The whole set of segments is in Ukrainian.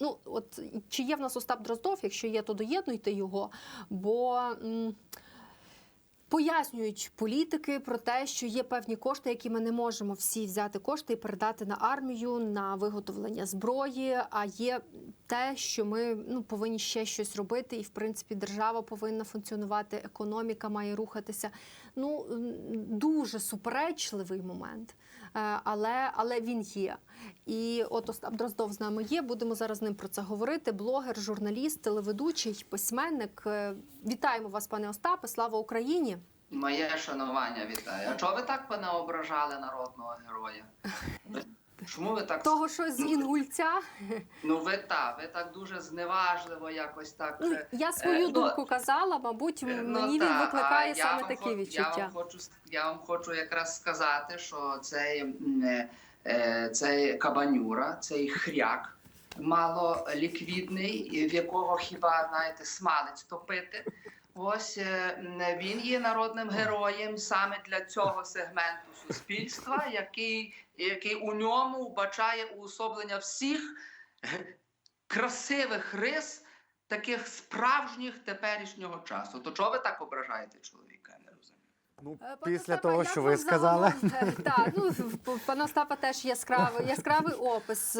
ну от чи є в нас Остап Дроздов? Якщо є, то доєднуйте його. Бо пояснюють політики про те, що є певні кошти, які ми не можемо всі взяти кошти і передати на армію, на виготовлення зброї. А є те, що ми ну повинні ще щось робити, і в принципі держава повинна функціонувати, економіка має рухатися. Ну дуже суперечливий момент, але, але він є. І от Остап Дроздов з нами є. Будемо зараз з ним про це говорити. Блогер, журналіст, телеведучий, письменник. Е, Вітаємо вас, пане Остапе. Слава Україні! Моє шанування вітаю. А чого ви так понаображали народного героя? Чому ви так Того, що з Інгульця, ну ви та ви так дуже зневажливо якось так. ну е, я свою ну, думку казала. Мабуть, е, мені та, він викликає саме вам такі хо- Я вам хочу я вам хочу якраз сказати, що цей, е, е, цей кабанюра, цей хряк мало ліквідний, в якого хіба знаєте, смалець топити. Ось е, він є народним героєм саме для цього сегменту суспільства, який, який у ньому вбачає уособлення всіх красивих рис, таких справжніх теперішнього часу. То чого ви так ображаєте чоловіка? Я не розумію. Ну, Е, після Остапа, того, що ви сказали. е, Так, ну в- в пана Остапа теж яскравий, яскравий опис.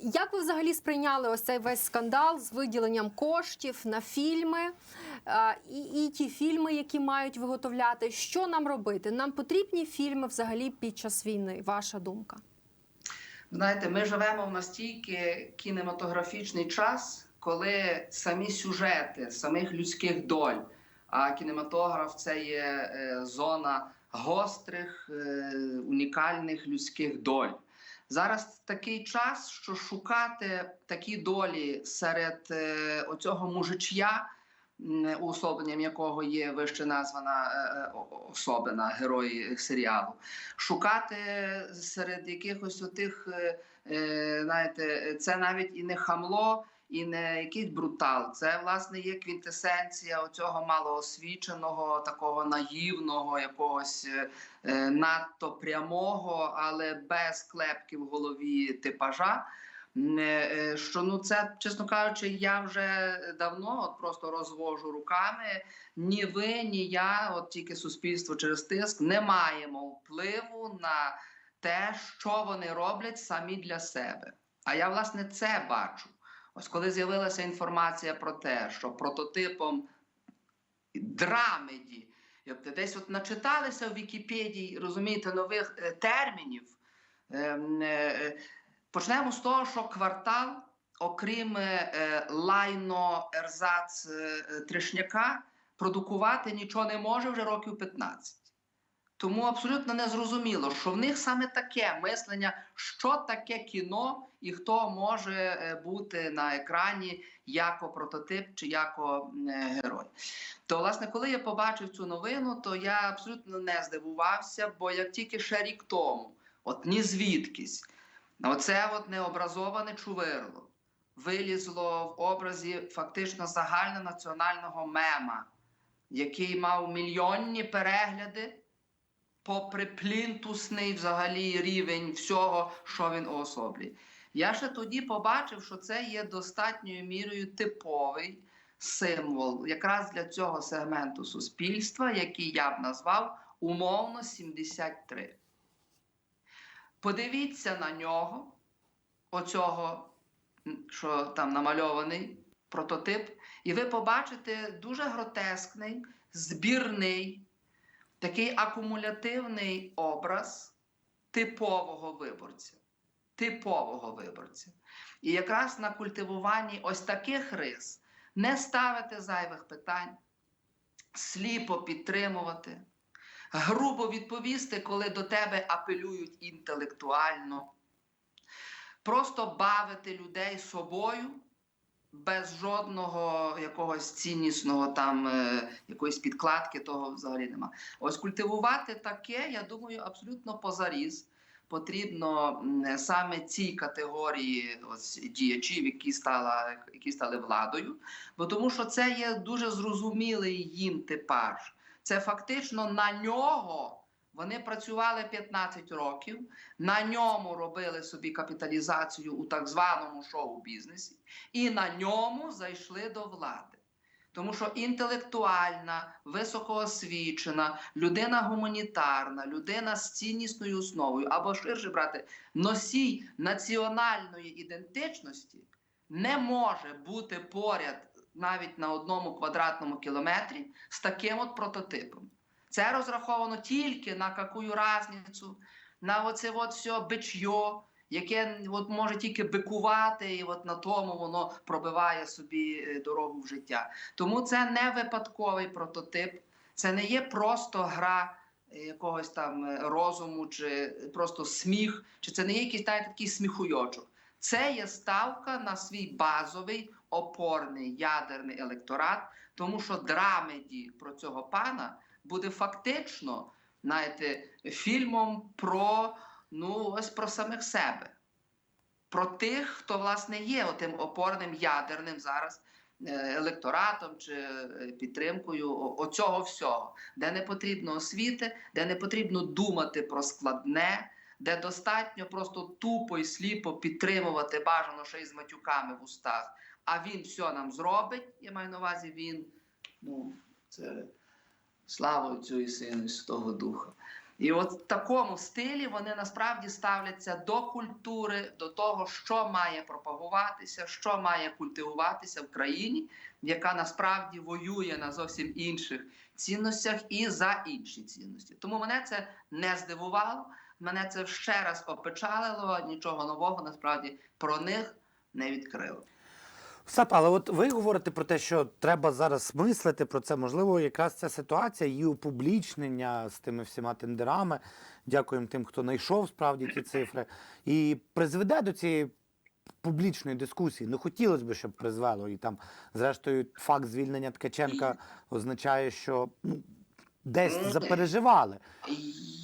Як ви взагалі сприйняли ось цей весь скандал з виділенням коштів на фільми і, і ті фільми, які мають виготовляти? Що нам робити? Нам потрібні фільми взагалі під час війни? Ваша думка? Знаєте, ми живемо в настільки кінематографічний час, коли самі сюжети самих людських доль, а кінематограф це є е, зона гострих, е, унікальних людських доль. Зараз такий час, що шукати такі долі серед е, оцього мужичя, уособленням якого є вище названа е, е, особина, герой серіалу. Шукати серед якихось отих, знаєте, це навіть і не хамло, і не якийсь брутал. Це власне є квінтесенція оцього малоосвіченого, такого наївного, якогось е, е, надто прямого, але без клепки в голові типажа. Е, е, Що ну це, чесно кажучи, я вже давно от просто розвожу руками. Ні ви, ні я, от тільки суспільство через тиск, не маємо впливу на те, що вони роблять самі для себе. А я власне це бачу. Ось коли з'явилася інформація про те, що прототипом драмеді, десь от начиталися в Вікіпедії, розумієте, нових е, термінів. Ем, е, Почнемо з того, що квартал, окрім е, лайно ерзац трешняка, продукувати нічого не може вже років 15. Тому абсолютно не зрозуміло, що в них саме таке мислення, що таке кіно і хто може е, бути на екрані як прототип чи як герой. То, власне, коли я побачив цю новину, то я абсолютно не здивувався, бо як тільки ще рік тому, от ні звідкись, оце от необразоване чувирло вилізло в образі фактично загальнонаціонального мема, який мав мільйонні перегляди, попри плінтусний взагалі рівень всього, що він уособлює. Я ще тоді побачив, що це є достатньою мірою типовий символ якраз для цього сегменту суспільства, який я б назвав умовно 73. Подивіться на нього, оцього, що там намальований прототип, і ви побачите дуже гротескний, збірний, такий акумулятивний образ типового виборця. Типового виборця. І якраз на культивуванні ось таких рис не ставити зайвих питань, сліпо підтримувати, грубо відповісти, коли до тебе апелюють інтелектуально, просто бавити людей собою без жодного якогось ціннісного там е, якоїсь підкладки, того взагалі нема. Ось культивувати таке, я думаю, абсолютно позаріз. Потрібно саме цій категорії ось, діячів, які, стала, які стали владою, бо тому що це є дуже зрозумілий їм типаж. Це фактично на нього Вони працювали 15 років, на ньому робили собі капіталізацію у так званому шоу-бізнесі, і на ньому зайшли до влади. Тому що інтелектуальна, високоосвічена, людина гуманітарна, людина з ціннісною основою, або ширше брати, носій національної ідентичності не може бути поряд навіть на одному квадратному кілометрі з таким от прототипом. Це розраховано тільки на какую разницю, на оце от все бичьо, яке от може тільки бикувати, і от на тому воно пробиває собі е, дорогу в життя. Тому це не випадковий прототип, це не є просто гра е, якогось там е, розуму, чи просто сміх, чи це не є якийсь навіть такий сміхуйочок. Це є ставка на свій базовий опорний ядерний електорат, тому що драмеді про цього пана буде фактично, знаєте, фільмом про ну ось про самих себе, про тих, хто власне є отим опорним ядерним зараз е, електоратом чи е, підтримкою оцього всього, де не потрібно освіти, де не потрібно думати про складне. Де достатньо просто тупо і сліпо підтримувати бажано ще й з матюками в устах, а він все нам зробить. Я маю на увазі він, ну, це слава Отцю і Сину і Святого Духа. І от в такому стилі вони насправді ставляться до культури, до того, що має пропагуватися, що має культивуватися в країні, яка насправді воює на зовсім інших цінностях і за інші цінності. Тому мене це не здивувало, мене це ще раз опечалило. Нічого нового насправді про них не відкрило. Остап, але от ви говорите про те, що треба зараз мислити про це. Можливо, якраз ця ситуація, її опублічнення з тими всіма тендерами. Дякуємо тим, хто знайшов справді ті цифри, і призведе до цієї публічної дискусії. Ну хотілося б, щоб призвело. І там, зрештою, факт звільнення Ткаченка означає, що ну, десь запереживали.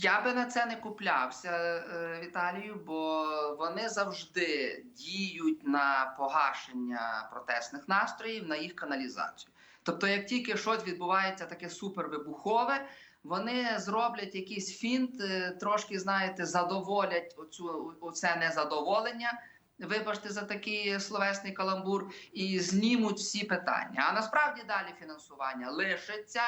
Я би на це не куплявся, е, Віталію, бо вони завжди діють на погашення протестних настроїв, на їх каналізацію. Тобто, як тільки щось відбувається таке супервибухове, вони зроблять якийсь фінт, е, трошки, знаєте, задоволять оцю, оце незадоволення. Вибачте за такий словесний каламбур, і знімуть всі питання. А насправді далі фінансування лишиться.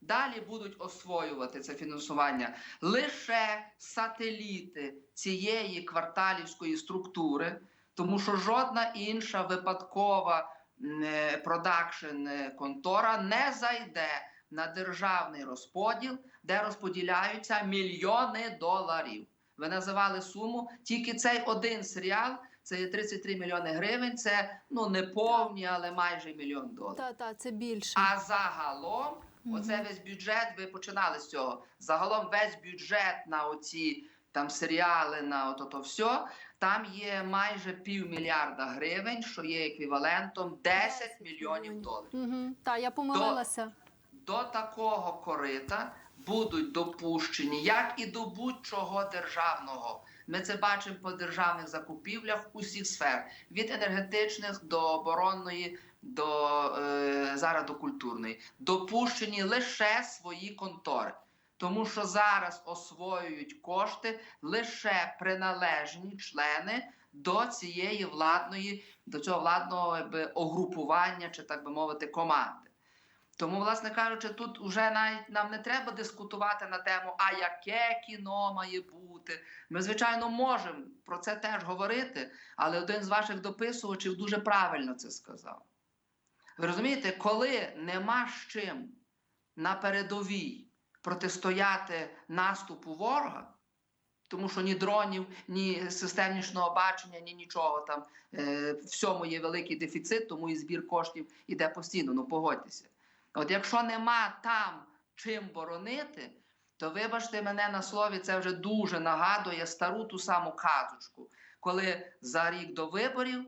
Далі будуть освоювати це фінансування лише сателіти цієї кварталівської структури, тому що жодна інша випадкова е, продакшн е, контора не зайде на державний розподіл, де розподіляються мільйони доларів. Ви називали суму тільки цей один серіал. Це є 33 мільйони гривень. Це ну не повні, але майже мільйон доларів. Та, та, це більше. А загалом. Оце весь бюджет, ви починали з цього. Загалом весь бюджет на оці там серіали, на ото то все, там є майже півмільярда гривень, що є еквівалентом 10 мільйонів доларів. Угу. Та, я помилилася. До такого корита будуть допущені, як і до будь-чого державного. Ми це бачимо по державних закупівлях усіх сфер: від енергетичних до оборонної, до е, зараз культурної, допущені лише свої контори. Тому що зараз освоюють кошти лише приналежні члени до цієї владної, до цього владного якби, огрупування, чи так би мовити, команди. Тому, власне кажучи, тут вже навіть нам не треба дискутувати на тему, а яке кіно має бути. Ми, звичайно, можемо про це теж говорити, але один з ваших дописувачів дуже правильно це сказав. Ви розумієте, коли нема з чим на передовій протистояти наступу ворога, тому що ні дронів, ні систем нічного бачення, ні нічого там е, всьому є великий дефіцит, тому і збір коштів іде постійно. Ну погодьтеся. От якщо нема там чим боронити, то вибачте мене на слові, це вже дуже нагадує стару ту саму казочку, коли за рік до виборів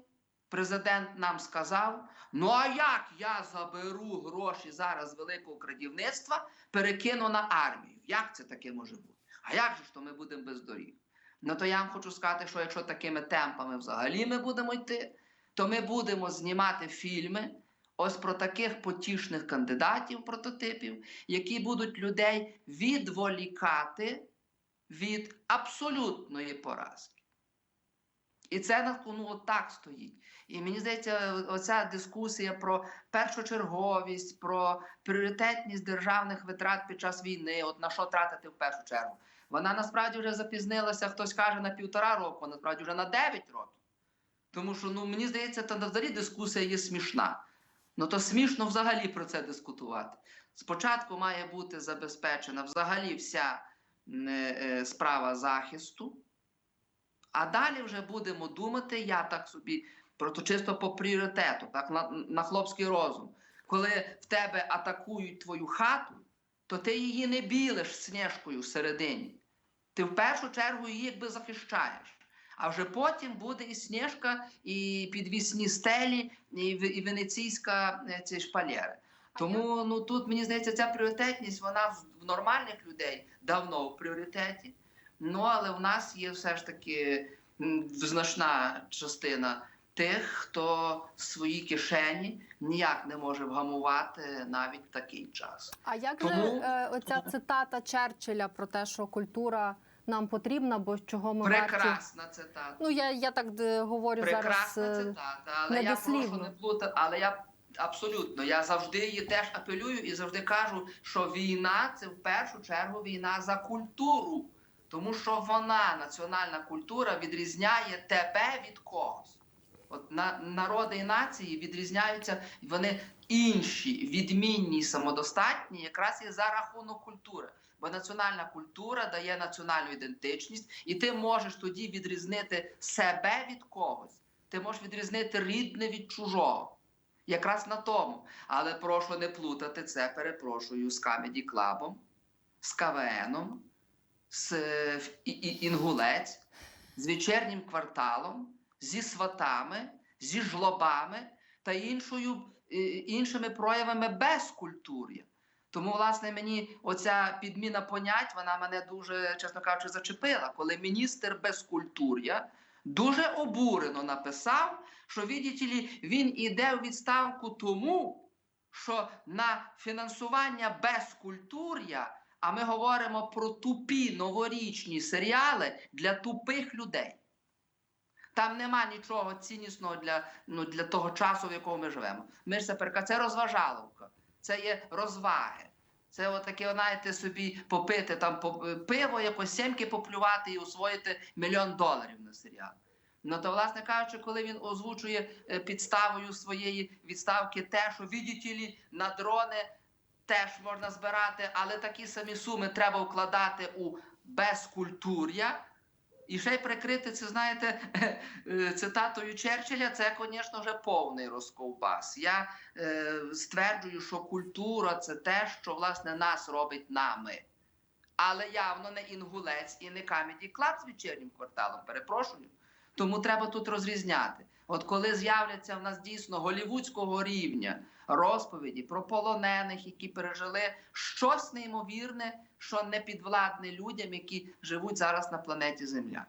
президент нам сказав: ну а як я заберу гроші зараз великого крадівництва, перекину на армію? Як це таке може бути? А як же ж то ми будемо без доріг? Ну то я вам хочу сказати, що якщо такими темпами взагалі ми будемо йти, то ми будемо знімати фільми ось про таких потішних кандидатів, прототипів, які будуть людей відволікати від абсолютної поразки. І це на от так стоїть. І мені здається, оця дискусія про першочерговість, про пріоритетність державних витрат під час війни, от на що тратити в першу чергу, вона насправді вже запізнилася, хтось каже на півтора року, насправді вже на 9 років. Тому що ну, мені здається, та взагалі дискусія є смішна. Ну то смішно взагалі про це дискутувати. Спочатку має бути забезпечена взагалі вся е, е, справа захисту. А далі вже будемо думати, я так собі, просто чисто по пріоритету, так, на, на хлопський розум. Коли в тебе атакують твою хату, то ти її не білиш сніжкою всередині. Ти в першу чергу її якби захищаєш. А вже потім буде і сніжка, і підвісні стелі, і, венеційська е, ці шпалери. Тому ну тут мені здається, ця пріоритетність вона в нормальних людей давно в пріоритеті. Ну але в нас є все ж таки значна частина тих, хто свої кишені ніяк не може вгамувати навіть в такий час. А як Тому- же е, оця цитата Черчилля про те, що культура нам потрібна, бо чого ми варті? Прекрасна цитата. Ну я, я так е, говорю зараз. Прекрасна е, цитата, але я прошу не плутати, але я абсолютно я завжди її теж апелюю і завжди кажу, що війна це в першу чергу війна за культуру, тому що вона, національна культура, відрізняє тебе від когось. От на народи і нації відрізняються вони інші, відмінні, самодостатні, якраз і за рахунок культури. Бо національна культура дає національну ідентичність, і ти можеш тоді відрізнити себе від когось. Ти можеш відрізнити рідне від чужого. Якраз на тому. Але прошу не плутати це, перепрошую, з Comedy Club, з КВНом, з Інгулець, з вечірнім кварталом, зі сватами, зі жлобами та іншою, е, іншими проявами безкультур'я. Тому, власне, мені оця підміна понять, вона мене дуже, чесно кажучи, зачепила, коли міністр безкультур'я дуже обурено написав, що ли, він іде у відставку тому, що на фінансування безкультур'я, а ми говоримо про тупі новорічні серіали для тупих людей. Там нема нічого ціннісного для, ну, для того часу, в якому ми живемо. Ми ж це це розважаловка, це є розваги. Це отаке, знаєте, собі попити там пиво, якось сімки поплювати і освоїти мільйон доларів на серіал. Ну то, власне кажучи, коли він озвучує е, підставою своєї відставки те, що видите ли, на дрони теж можна збирати, але такі самі суми треба вкладати у безкультур'я. І ще й прикрити це, знаєте, цитатою Черчилля, це, звісно, вже повний розковбас. Я е, стверджую, що культура це те, що власне нас робить нами. Але явно не інгулець і не Comedy Club з вечірнім кварталом, перепрошую. Тому треба тут розрізняти. От коли з'являться в нас дійсно голівудського рівня розповіді про полонених, які пережили щось неймовірне, що не підвладне людям, які живуть зараз на планеті Земля.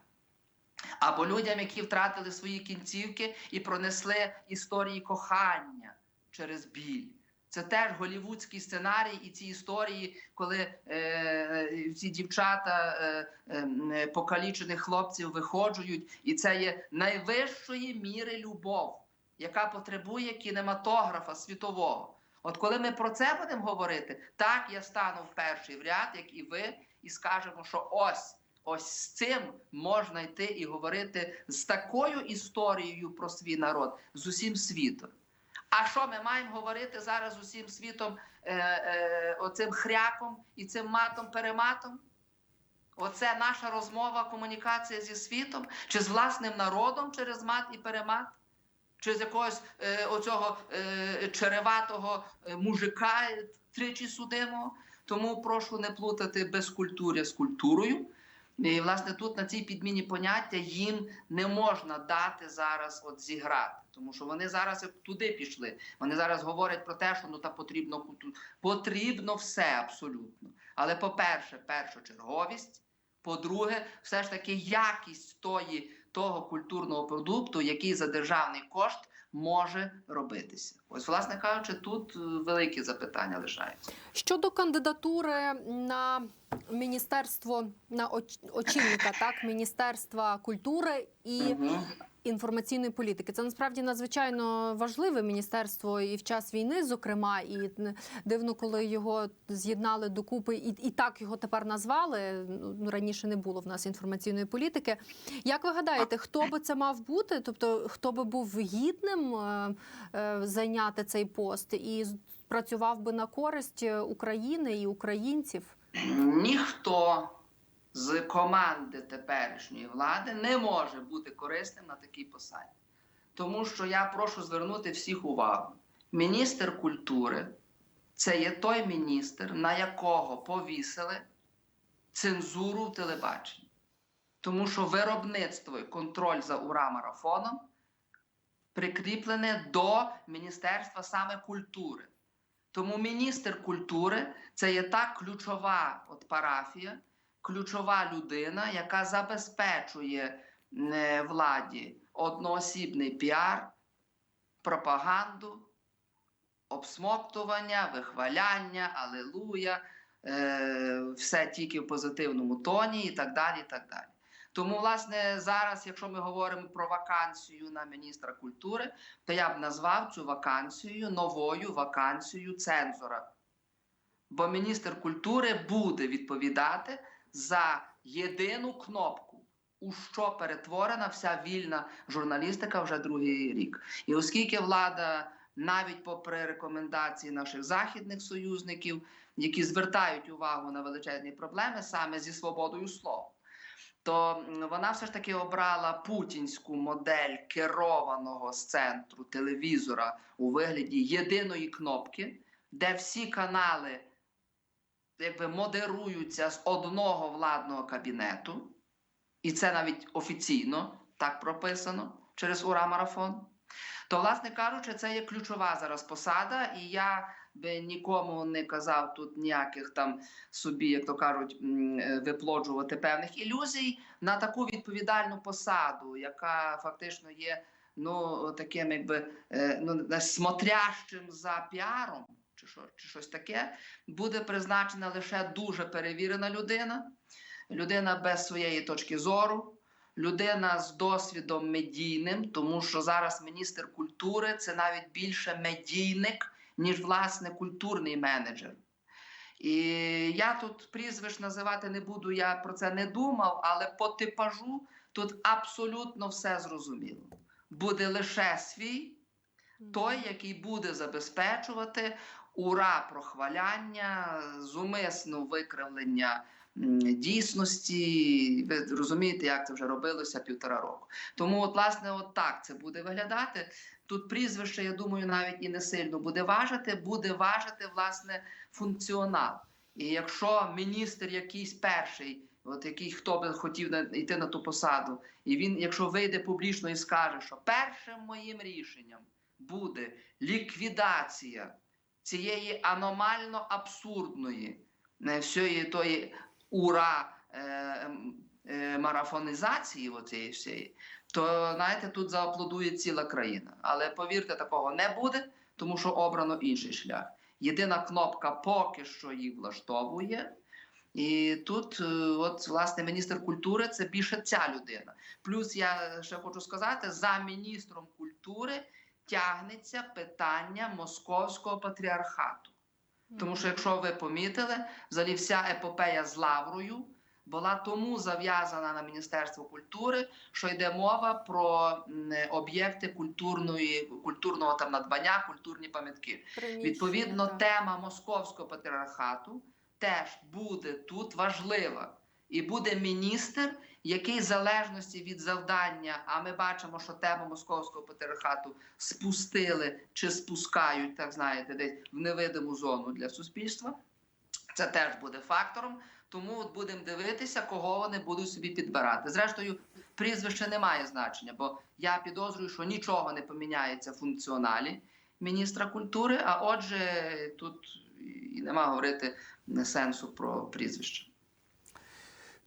Або людям, які втратили свої кінцівки і пронесли історії кохання через біль. Це теж голівудський сценарій, і ці історії, коли е, ці дівчата е, е, покалічених хлопців виходжують, і це є найвищої міри любов, яка потребує кінематографа світового. От коли ми про це будемо говорити, так я стану в перший в ряд, як і ви, і скажемо, що ось. Ось з цим можна йти і говорити з такою історією про свій народ з усім світом. А що ми маємо говорити зараз усім світом е, е, оцим хряком і цим матом-перематом? Оце наша розмова, комунікація зі світом, чи з власним народом через мат і перемат, чи з якогось е, оцього е, череватого е, мужика е, тричі судимого. Тому прошу не плутати безкультуря з культурою. І, власне, тут на цій підміні поняття їм не можна дати зараз от зіграти, тому що вони зараз туди пішли. Вони зараз говорять про те, що ну та потрібно культу- потрібно все абсолютно. Але по-перше, першочерговість. По-друге, все ж таки якість тої, того культурного продукту, який за державний кошт може робитися. Ось, власне кажучи, тут е, великі запитання лишаються. Щодо кандидатури на міністерство на оч- очільника, так міністерства культури і Мгм. Інформаційної політики. Це насправді надзвичайно важливе міністерство і в час війни, зокрема, і дивно, коли його з'єднали докупи, і, і так його тепер назвали. Ну раніше не було в нас інформаційної політики. Як ви гадаєте, хто би це мав бути? Тобто, хто би був гідним е, е, зайняти цей пост і працював би на користь України і українців? Ніхто з команди теперішньої влади не може бути корисним на такій посаді. Тому що я прошу звернути всіх увагу. Міністр культури це є той міністр, на якого повісили цензуру в телебаченні. Тому що виробництво і контроль за ура-марафоном прикріплене до Міністерства саме культури. Тому міністр культури це є та ключова от парафія, ключова людина, яка забезпечує е, владі одноосібний піар, пропаганду, обсмоктування, вихваляння, алелуя, е, все тільки в позитивному тоні і так далі. І так далі. Тому, власне, зараз, якщо ми говоримо про вакансію на міністра культури, то я б назвав цю вакансію новою вакансією цензора. Бо міністр культури буде відповідати за єдину кнопку, у що перетворена вся вільна журналістика вже другий рік. І оскільки влада, навіть попри рекомендації наших західних союзників, які звертають увагу на величезні проблеми саме зі свободою слова, то вона все ж таки обрала путінську модель керованого з центру телевізора у вигляді єдиної кнопки, де всі канали якби модеруються з одного владного кабінету, і це навіть офіційно так прописано через Ура-марафон. То, власне кажучи, це є ключова зараз посада, і я би нікому не казав тут ніяких там собі, як то кажуть, е, виплоджувати певних ілюзій на таку відповідальну посаду, яка фактично є ну, таким, якби е, ну, смотрящим за піаром, чи, що, чи щось таке, буде призначена лише дуже перевірена людина, людина без своєї точки зору. Людина з досвідом медійним, тому що зараз міністр культури це навіть більше медійник, ніж власне культурний менеджер. І я тут прізвищ називати не буду, я про це не думав, але по типажу тут абсолютно все зрозуміло. Буде лише свій, той, який буде забезпечувати ура прохваляння, зумисне викривлення дійсності. Ви розумієте, як це вже робилося півтора року. Тому, от, власне, от так це буде виглядати. Тут прізвище, я думаю, навіть і не сильно буде важити, буде важити власне функціонал. І якщо міністр якийсь перший, от який хто би хотів йти на ту посаду, і він, якщо вийде публічно і скаже, що першим моїм рішенням буде ліквідація цієї аномально абсурдної всієї тої ура е, е, марафонізації оцієї всієї, то знаєте, тут зааплодує ціла країна. Але повірте, такого не буде, тому що обрано інший шлях. Єдина кнопка поки що їх влаштовує. І тут, е, от, власне, міністр культури це більше ця людина. Плюс я ще хочу сказати: за міністром культури тягнеться питання московського патріархату. Тому що, якщо ви помітили, взагалі вся епопея з Лаврою була тому зав'язана на Міністерство культури, що йде мова про об'єкти культурної, культурного там надбання, культурні пам'ятки. Відповідно, так. тема московського патріархату теж буде тут важлива. І буде міністр, який в залежності від завдання, а ми бачимо, що тему московського патріархату спустили чи спускають, так знаєте, десь в невидиму зону для суспільства. Це теж буде фактором. Тому от будемо дивитися, кого вони будуть собі підбирати. Зрештою, прізвище не має значення, бо я підозрюю, що нічого не поміняється в функціоналі міністра культури. А отже, тут і нема говорити сенсу про прізвище.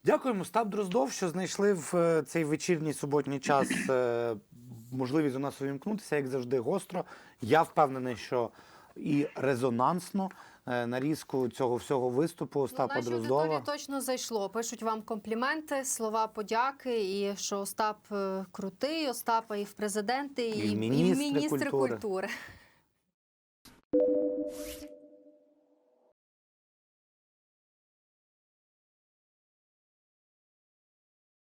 Дякуємо, Став Дроздов, що знайшли в е, цей вечірній суботній час е, можливість до нас увімкнутися, як завжди, гостро. Я впевнений, що і резонансно е, нарізку цього всього виступу Остапа Ну, Дроздова. точно зайшло. Пишуть вам компліменти, слова подяки, і що Остап крутий, Остапа і в президенти, І в і, міністри міністри культури. культури.